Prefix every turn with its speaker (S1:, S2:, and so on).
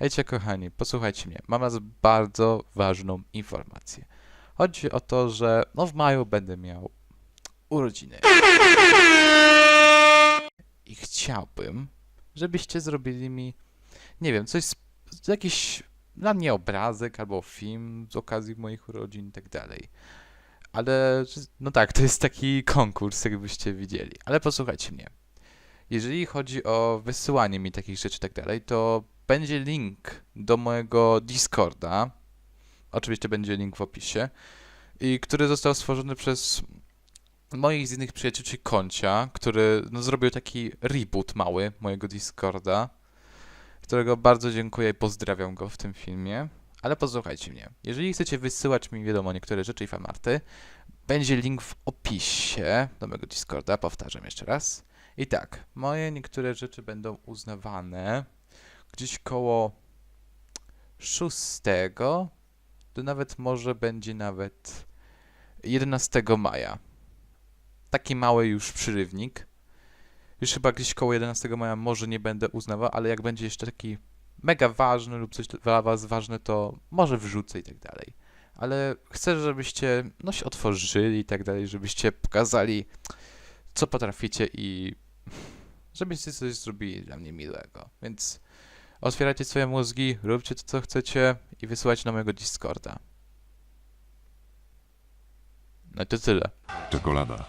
S1: Hejcie kochani, posłuchajcie mnie. Mam was bardzo ważną informację. Chodzi o to, że no w maju będę miał urodziny. I chciałbym, żebyście zrobili mi, nie wiem, coś, jakiś dla mnie obrazek albo film z okazji moich urodzin i tak dalej. Ale, no tak, to jest taki konkurs, jakbyście widzieli. Ale posłuchajcie mnie. Jeżeli chodzi o wysyłanie mi takich rzeczy i tak dalej, to będzie link do mojego Discorda. Oczywiście będzie link w opisie. I który został stworzony przez moich z innych przyjaciół, czyli Koncia, który no, zrobił taki reboot mały mojego Discorda, którego bardzo dziękuję i pozdrawiam go w tym filmie. Ale posłuchajcie mnie. Jeżeli chcecie wysyłać mi, wiadomo, niektóre rzeczy i fanarty, będzie link w opisie do mojego Discorda, powtarzam jeszcze raz. I tak, moje niektóre rzeczy będą uznawane gdzieś koło 6, to nawet może będzie nawet 11 maja. Taki mały już przyrywnik. Już chyba gdzieś koło 11 maja może nie będę uznawał, ale jak będzie jeszcze taki mega ważny lub coś dla was ważne, to może wrzucę i tak dalej. Ale chcę, żebyście no się otworzyli i tak dalej, żebyście pokazali co potraficie i żebyście coś zrobili dla mnie miłego. Więc otwierajcie swoje mózgi, róbcie to, co chcecie i wysyłajcie na mojego Discorda. No i to tyle.
S2: Czekolada.